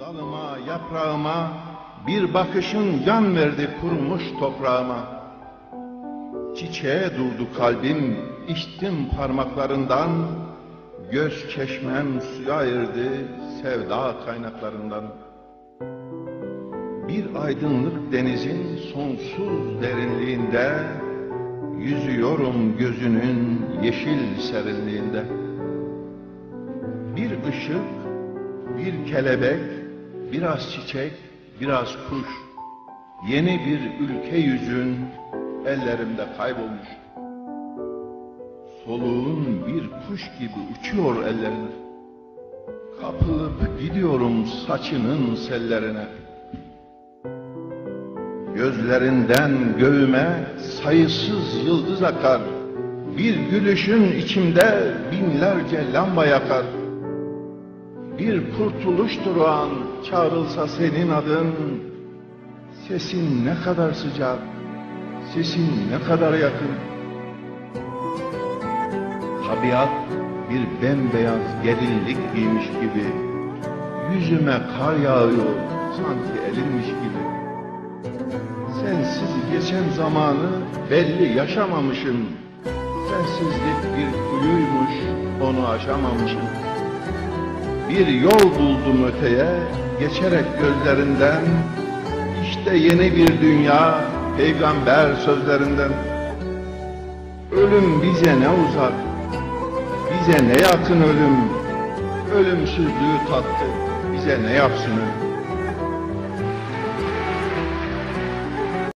Dalıma, yaprağıma bir bakışın can verdi kurumuş toprağıma. Çiçeğe durdu kalbim, içtim parmaklarından. Göz çeşmem suya ayırdı sevda kaynaklarından. Bir aydınlık denizin sonsuz derinliğinde Yüzüyorum gözünün yeşil serinliğinde Bir ışık, bir kelebek, biraz çiçek, biraz kuş Yeni bir ülke yüzün ellerimde kaybolmuş Soluğun bir kuş gibi uçuyor ellerine Kapılıp gidiyorum saçının sellerine Gözlerinden göğüme sayısız yıldız akar. Bir gülüşün içimde binlerce lamba yakar. Bir kurtuluştur o an çağrılsa senin adın. Sesin ne kadar sıcak, sesin ne kadar yakın. Tabiat bir bembeyaz gelinlik giymiş gibi. Yüzüme kar yağıyor sanki elinmiş gibi. Sensiz geçen zamanı belli yaşamamışım. Sensizlik bir kuyuymuş, onu aşamamışım. Bir yol buldum öteye, geçerek gözlerinden. İşte yeni bir dünya, peygamber sözlerinden. Ölüm bize ne uzak, bize ne yakın ölüm. Ölümsüzlüğü tattı, bize ne yapsın ölüm.